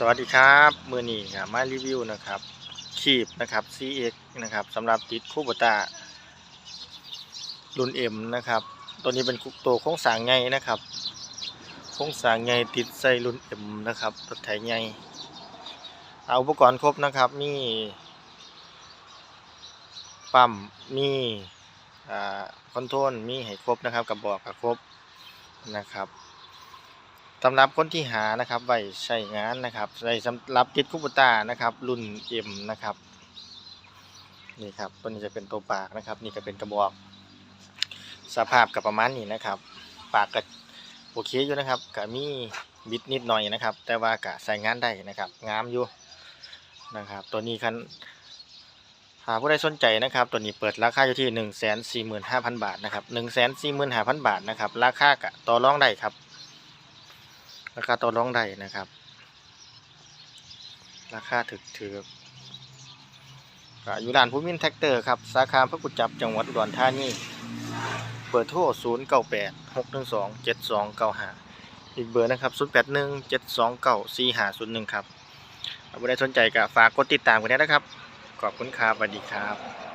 สวัสดีครับมือนี้ครับมารีวิวนะครับขีบนะครับ CX นะครับสำหรับติดคู่บตารุ่น M นะครับ ตัวนี้เป็นตัวโค้งสางใหญ่นะครับโค้งสางใหญ่ติดใส่รุ่น M นะครับรถไถใหญ่เอาอุปกรณ์ครบนะครับมีปั๊มมีอ่าคอนโทรลมีให้ครบนะครับกับบอกกับครบนะครับ สำหรับคนที่หานะครับไว้ใช้งานนะครับใช้สำหรับติดคูปตานะครับ รุ่น M นะครับนี่ครับตัวนี้จะเป็นตัวปากนะครับ นี่ก็เป็นกระบอก สภาพกับประมาณนี้นะครับ ปากก็โอเคอยู่นะครับก็มีบิดนิดหน่อยนะครับ แต่ว่าก็ใส่งานได้นะครับงามอยู่นะครับ ตัวนี้คันหากผู้ใดสนใจนะครับ ตัวนี้เปิดราคาอยู่ที่ 1 4 5 0 0 0 บาทนะครับ 1 4 5 0 0 0 บาทนะครับ ราคากะต่อรองได้ครับ ราคาต่อรองได้นะครับ ราคาถึกถือก็อยู่ร้านภูมินแท็กเตอร์ครับสาขาพระกุจจับจังหวัดอุดรธานีเบอร์โทร 0 9 8 6 1 2 7 2 9 5 อีกเบอร์นะครับ 0 8 1 7 2 9 4 5 0 1 ครับถ้าผู้ใดสนใจก็ฝากกดติดตามกันด้นะครับ ขอบคุณครับสวัสดีครับ